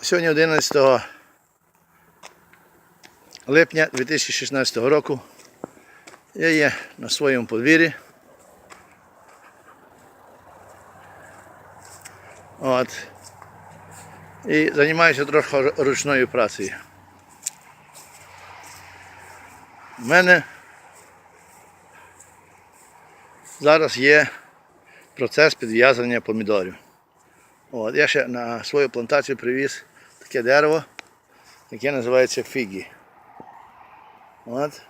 Сьогодні 11 липня 2016 року. Я є на своєму подвір'ї. От. І займаюся трохи ручною працею. У мене зараз є процес підв'язання помідорів. От, я ще на свою плантацію привіз таке дерево, яке називається фігі. От.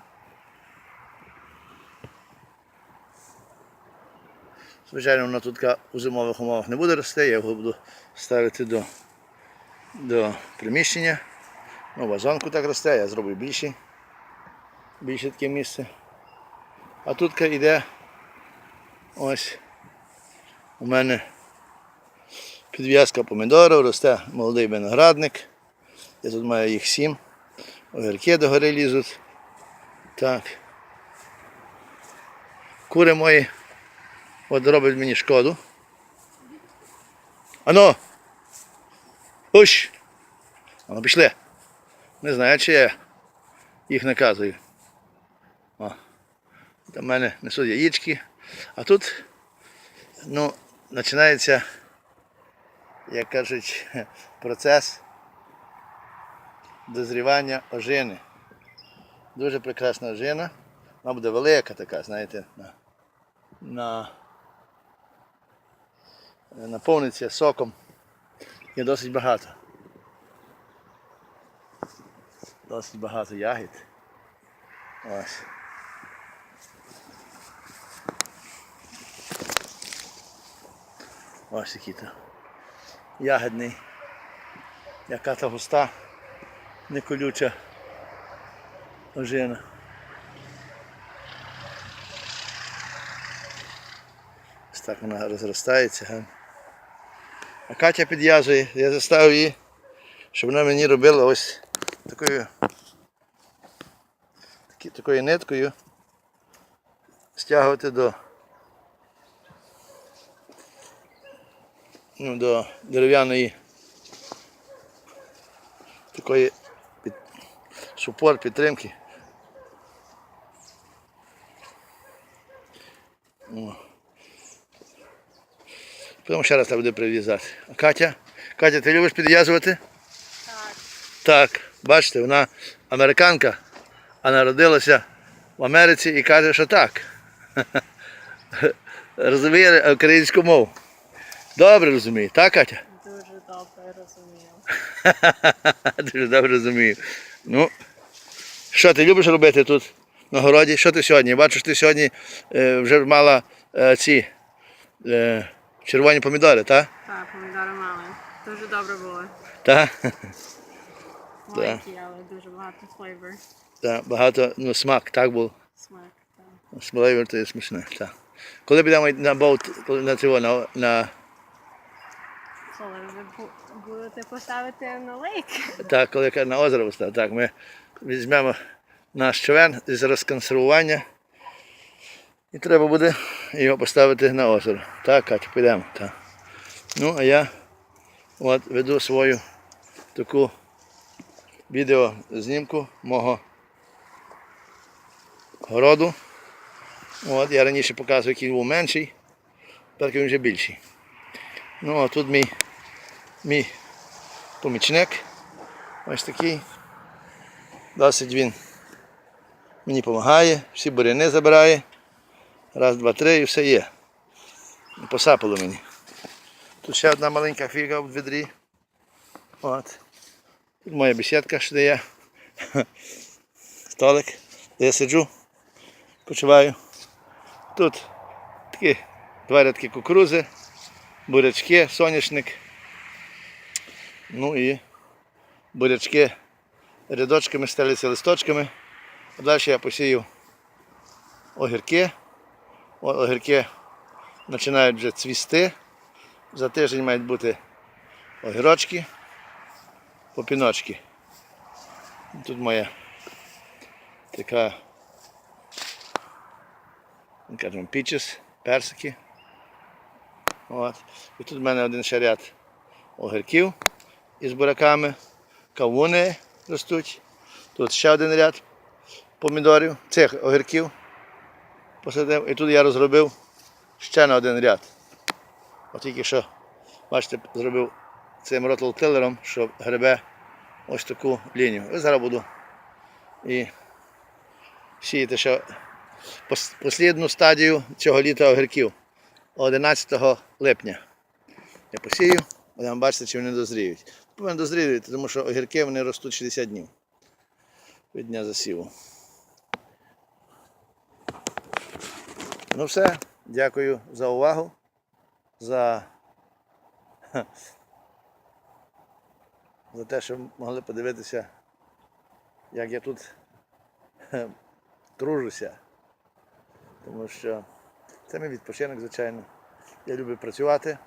Звичайно, воно тут у зимових умовах не буде рости, я його буду ставити до, до приміщення. Ну, вазонку так росте, я зроблю більше, більше таке місце. А тут йде ось у мене підв'язка помідорів, росте молодий виноградник. Я тут маю їх сім. Огірки догори лізуть. Так. Кури мої от роблять мені шкоду. Ано! Уш! Ано пішли. Не знаю, чи я їх наказую. О. Там в мене несуть яєчки. А тут ну, починається, як кажуть, процес дозрівання ожини. Дуже прекрасна ожина. Вона буде велика така, знаєте, на, на, наповниться соком. Є досить багато. Досить багато ягід. Ось. Ось такий то ягідний. Яка та густа, не колюча ожина. Ось так вона розростається. А Катя підв'язує, я заставив її, щоб вона мені робила ось такою, такою ниткою стягувати до до дерев'яної такої під, супор підтримки. О. Потім ще раз треба буде прив'язати. А Катя? Катя, ти любиш підв'язувати? Так. Так, бачите, вона американка, а народилася в Америці і каже, що так. Розуміє українську мову. Добре розуміє, так, Катя? Дуже добре розумію. Дуже добре розумію. Ну, що ти любиш робити тут на городі? Що ти сьогодні? Бачу, що ти сьогодні е, вже мала е, ці е, червоні помідори, так? Так, помідори мали. Дуже добре було. Так? Маленькі, але дуже багато флейвор. Так, багато, ну, смак, так був. Смак. Так. Смоливер то є смачне. Так. Коли підемо на боут, на цього, на, на Коли ви будете поставити на лейк. так, коли я на озеро поставив, так, ми візьмемо наш човен з розконсервування. І треба буде його поставити на озеро. Так, Катя, підемо. Так. Ну, а я от веду свою таку відеознімку мого городу. От, я раніше показував, який був менший, тепер він вже більший. Ну, а тут мій, мій помічник. Ось такий. Досить він мені допомагає, всі буряни забирає. Раз, два, три і все є. Посапало мені. Тут ще одна маленька фіга в відрі. От. Тут моя бесідка, що де є. Столик, де я сиджу, почуваю. Тут такі два рядки кукурузи, бурячки, соняшник. Ну і бурячки рядочками стеляться листочками. Далі я посію огірки. О- Огірки починають вже цвісти. За тиждень мають бути огірочки, попіночки. Тут моя така, кажемо, пічес, персики. От. І тут в мене один ще ряд огірків. Із буряками, кавуни ростуть. Тут ще один ряд помідорів, цих огірків посадив. І тут я розробив ще на один ряд. От тільки що, бачите, зробив цим ротлтилером, що гребе ось таку лінію. І зараз буду і сіяти ще послідну стадію цього літа огірків 11 липня. Я посію, будемо бачити, чи вони дозріють. Повинні дозріти, тому що огірки вони ростуть 60 днів від дня засіву. Ну все, дякую за увагу, за, за те, що могли подивитися, як я тут тружуся. Тому що це мій відпочинок, звичайно. Я люблю працювати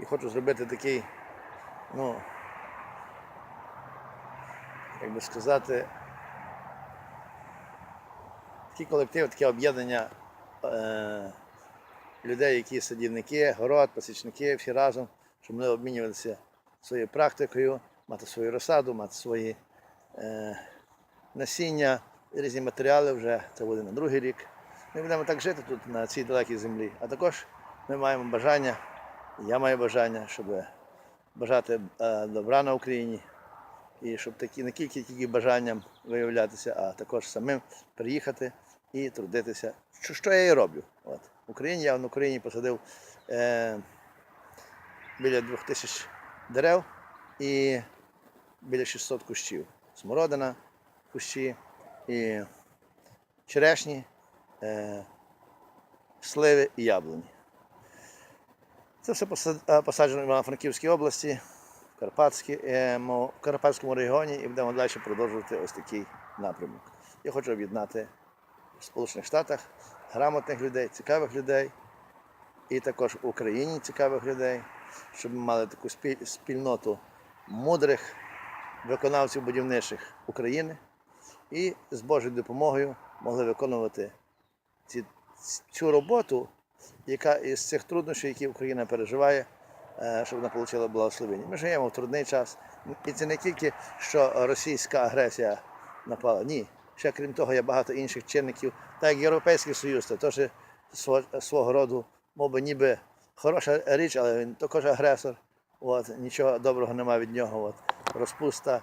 і хочу зробити такий, ну, як би сказати, такий колектив, таке об'єднання е, людей, які садівники, город, пасічники, всі разом, щоб ми обмінювалися своєю практикою, мати свою розсаду, мати свої е, насіння, різні матеріали вже, це буде на другий рік. Ми будемо так жити тут, на цій далекій землі. А також ми маємо бажання, я маю бажання, щоб бажати е, добра на Україні. І щоб такі не тільки тільки бажанням виявлятися, а також самим приїхати і трудитися. Що, що я і роблю. От. В Україні я в Україні посадив е, біля 2000 дерев і біля 600 кущів. Смородина, кущі і черешні, е, сливи і яблуні. Це все е, посаджено в Івано-Франківській області, в, Карпатській, е, в Карпатському регіоні і будемо далі продовжувати ось такий напрямок. Я хочу об'єднати в Сполучених Штатах грамотних людей, цікавих людей, і також в Україні цікавих людей, щоб ми мали таку спільноту мудрих виконавців будівничих України і з Божою допомогою могли виконувати ці, цю роботу, яка із цих труднощів, які Україна переживає, е, щоб вона отримала благословення. Ми живемо в трудний час. І це не тільки що російська агресія напала. Ні. Ще крім того, є багато інших чинників, так як Європейський Союз, це теж свого, роду, мов би, ніби хороша річ, але він також агресор. От, нічого доброго немає від нього. От, розпуста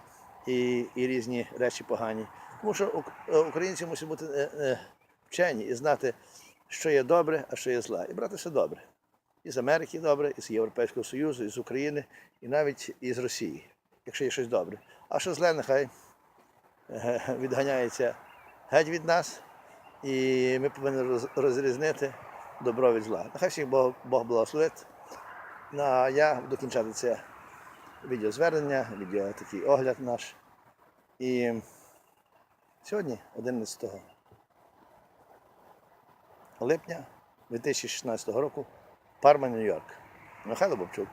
і, і різні речі погані. Тому що е, українці мусять бути е, вчені і знати, що є добре, а що є зле. І брати все добре. І з Америки добре, і з Європейського Союзу, і з України, і навіть із Росії, якщо є щось добре. А що зле, нехай е, відганяється геть від нас, і ми повинні розрізнити добро від зла. Нехай всіх Бог, Бог благословить. Ну, а я буду кінчати це відеозвернення, відео такий огляд наш. І сьогодні, 11 липня 2016 року, Парма, Нью-Йорк. Михайло Бобчук.